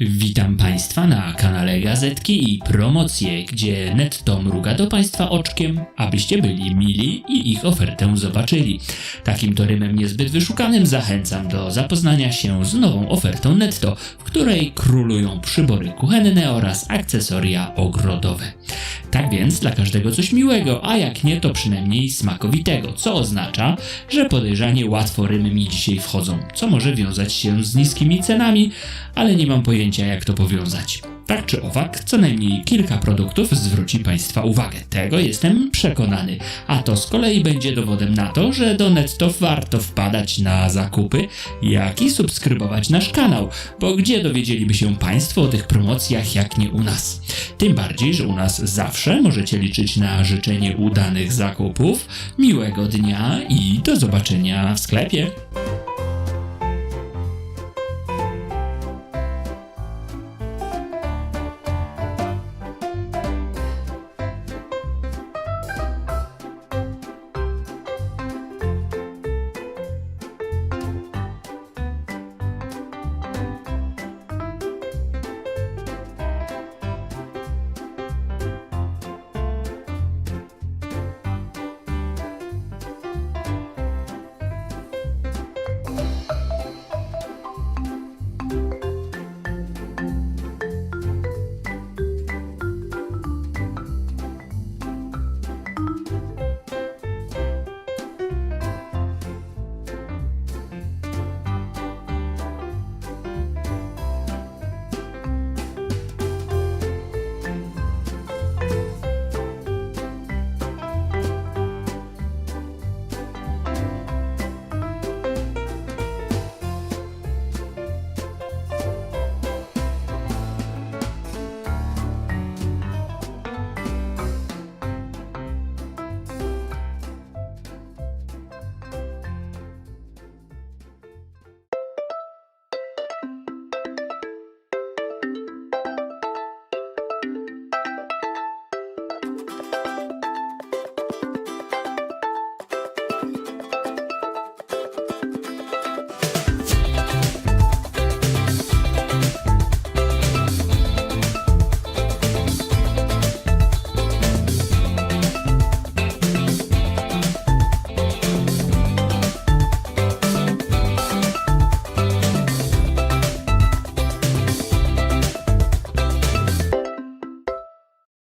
Witam Państwa na kanale Gazetki i Promocje, gdzie netto mruga do Państwa oczkiem, abyście byli mili i ich ofertę zobaczyli. Takim to rymem niezbyt wyszukanym zachęcam do zapoznania się z nową ofertą netto, w której królują przybory kuchenne oraz akcesoria ogrodowe. Tak więc dla każdego coś miłego, a jak nie to przynajmniej smakowitego, co oznacza, że podejrzanie łatwo rymy mi dzisiaj wchodzą, co może wiązać się z niskimi cenami, ale nie mam pojęcia jak to powiązać. Tak czy owak, co najmniej kilka produktów zwróci Państwa uwagę. Tego jestem przekonany. A to z kolei będzie dowodem na to, że do netto warto wpadać na zakupy, jak i subskrybować nasz kanał, bo gdzie dowiedzieliby się Państwo o tych promocjach, jak nie u nas? Tym bardziej, że u nas zawsze możecie liczyć na życzenie udanych zakupów, miłego dnia i do zobaczenia w sklepie.